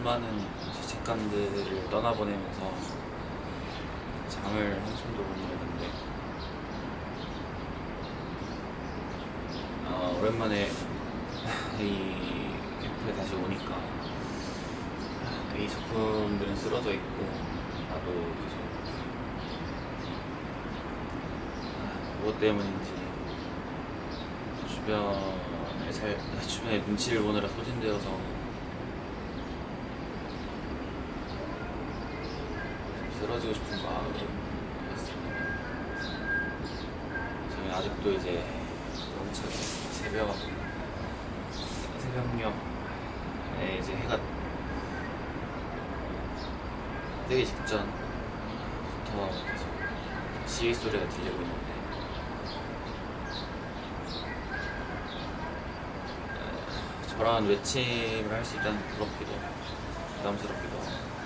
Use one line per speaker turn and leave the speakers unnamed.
수많은 죄책감들을 떠나보내면서 잠을 한숨도 못 이루는데. 어, 오랜만에 이 캠프에 다시 오니까 이 작품들은 쓰러져 있고 나도 계속 아, 무엇 때문인지 주변에 잘 주변에 눈치를 보느라 소진되어서 좀 쓰러지고 싶은 마음이었습니다. 저는 아직도 이제 너무차게 새벽 새벽녘에 이제 해가 뜨기 직전부터 계속 시위 소리가 들리고 있는데 에, 저런 외침을 할 수 있다는 부럽기도 부담스럽기도 하고